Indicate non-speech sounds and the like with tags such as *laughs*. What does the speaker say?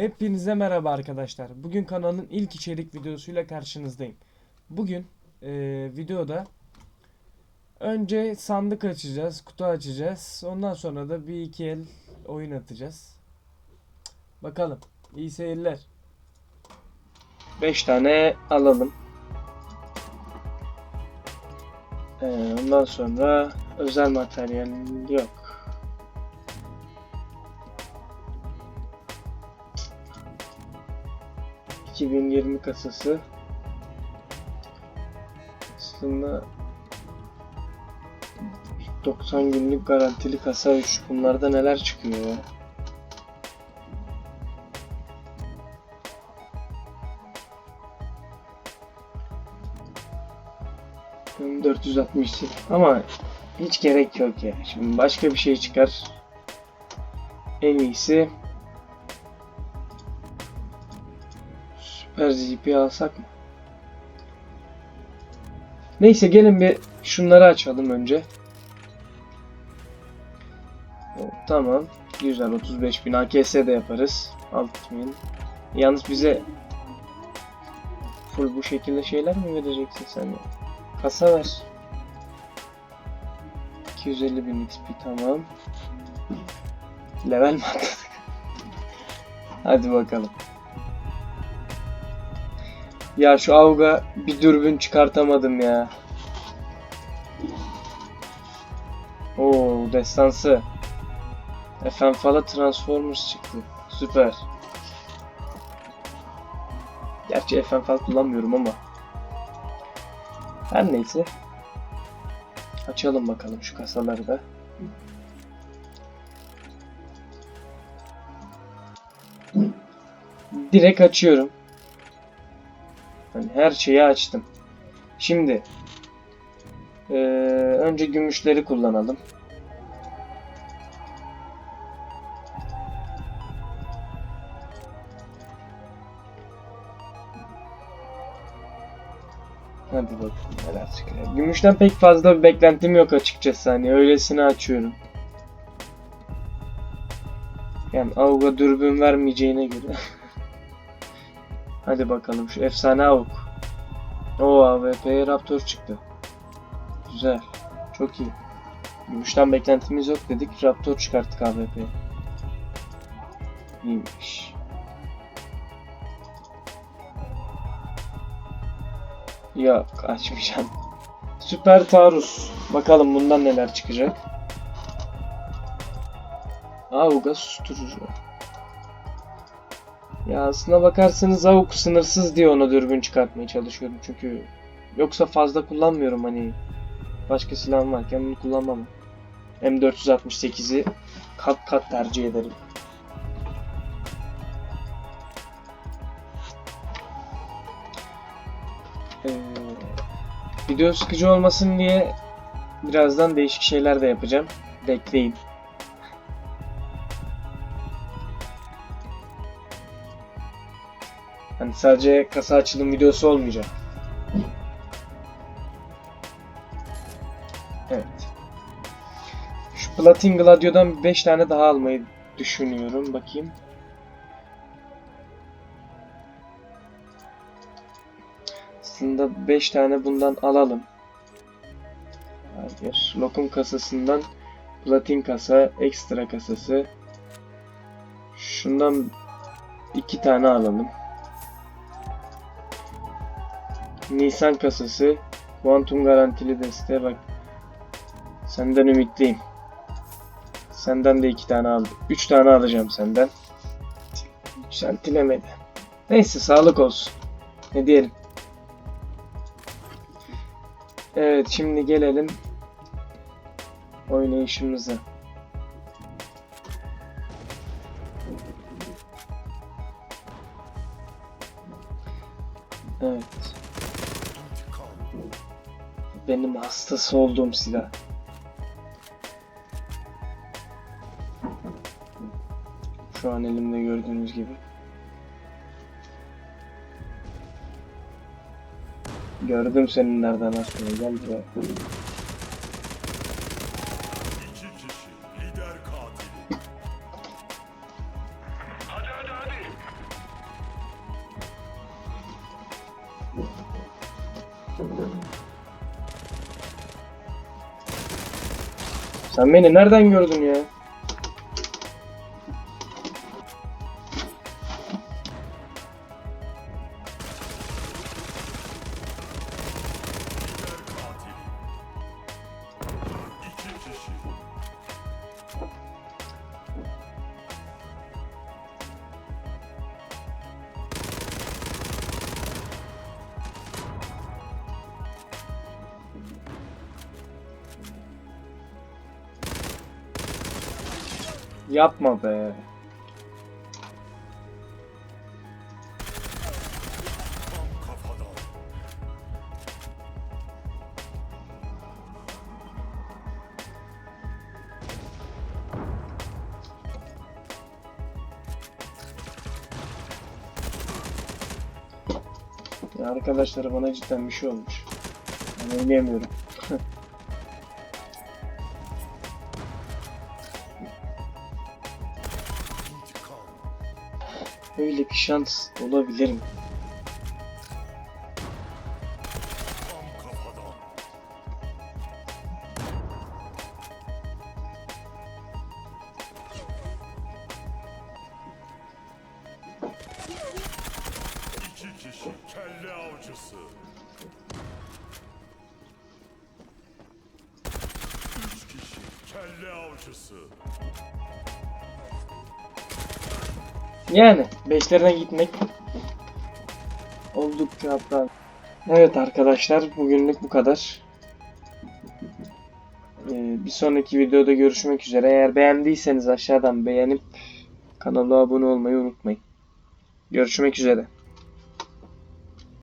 Hepinize merhaba arkadaşlar. Bugün kanalın ilk içerik videosuyla karşınızdayım. Bugün eee, videoda önce sandık açacağız, kutu açacağız. Ondan sonra da bir iki el oyun atacağız. Bakalım. İyi seyirler. 5 tane alalım. Ee, ondan sonra özel materyal yok. ...2020 kasası... ...aslında... ...90 günlük garantili kasa 3... ...bunlarda neler çıkıyor ya? Hmm, 460 ama hiç gerek yok ya. Şimdi başka bir şey çıkar. En iyisi ZP alsak mı? Neyse gelin bir şunları açalım önce. Tamam. Güzel 35 bin AKS de yaparız. 6000. Yalnız bize full bu şekilde şeyler mi vereceksin sen? Kasa ver. 250 bin XP tamam. Level mi atladık? *laughs* Hadi bakalım. Ya şu Avga bir dürbün çıkartamadım ya. Oo destansı. Efenfala Transformers çıktı. Süper. Gerçi Efenfal kullanmıyorum ama. Her neyse. Açalım bakalım şu kasaları da. Direkt açıyorum. Hani her şeyi açtım. Şimdi eee, önce gümüşleri kullanalım. Hadi bakalım çıkacak. Gümüşten pek fazla bir beklentim yok açıkçası hani öylesine açıyorum. Yani Avuk'a dürbün vermeyeceğine göre. *laughs* Hadi bakalım şu efsane Avuk. O AWP'ye Raptor çıktı. Güzel. Çok iyi. Gümüşten beklentimiz yok dedik. Raptor çıkarttık AWP'ye. İyiymiş. Yok açmayacağım. *laughs* Süper Taarruz. Bakalım bundan neler çıkacak. Avga susturucu. Ya aslına bakarsanız Avuk sınırsız diye ona dürbün çıkartmaya çalışıyorum çünkü yoksa fazla kullanmıyorum hani başka silahım varken bunu kullanmam. M468'i kat kat tercih ederim. Ee, video sıkıcı olmasın diye birazdan değişik şeyler de yapacağım. Bekleyin. Hani sadece kasa açılım videosu olmayacak. Evet. Şu Platin Gladio'dan 5 tane daha almayı düşünüyorum. Bakayım. Aslında 5 tane bundan alalım. Hayır. Lokum kasasından platin kasa, ekstra kasası. Şundan iki tane alalım. Nisan kasası, Quantum garantili desteğe bak. Senden ümitliyim. Senden de iki tane aldım. Üç tane alacağım senden. Yükseltilemedi. Neyse sağlık olsun. Ne diyelim. Evet şimdi gelelim oynayışımıza. benim hastası olduğum silah. Şu an elimde gördüğünüz gibi. Gördüm senin nereden attığını. Gel buraya. Thank you. Sen beni nereden gördün ya? Yapma be. Ya arkadaşlar bana cidden bir şey olmuş. Ben oynayamıyorum. Böyle bir şans olabilir mi? Tam kafadan. Yani beşlerine gitmek oldukça hatta. Evet arkadaşlar bugünlük bu kadar. Ee, bir sonraki videoda görüşmek üzere. Eğer beğendiyseniz aşağıdan beğenip kanala abone olmayı unutmayın. Görüşmek üzere.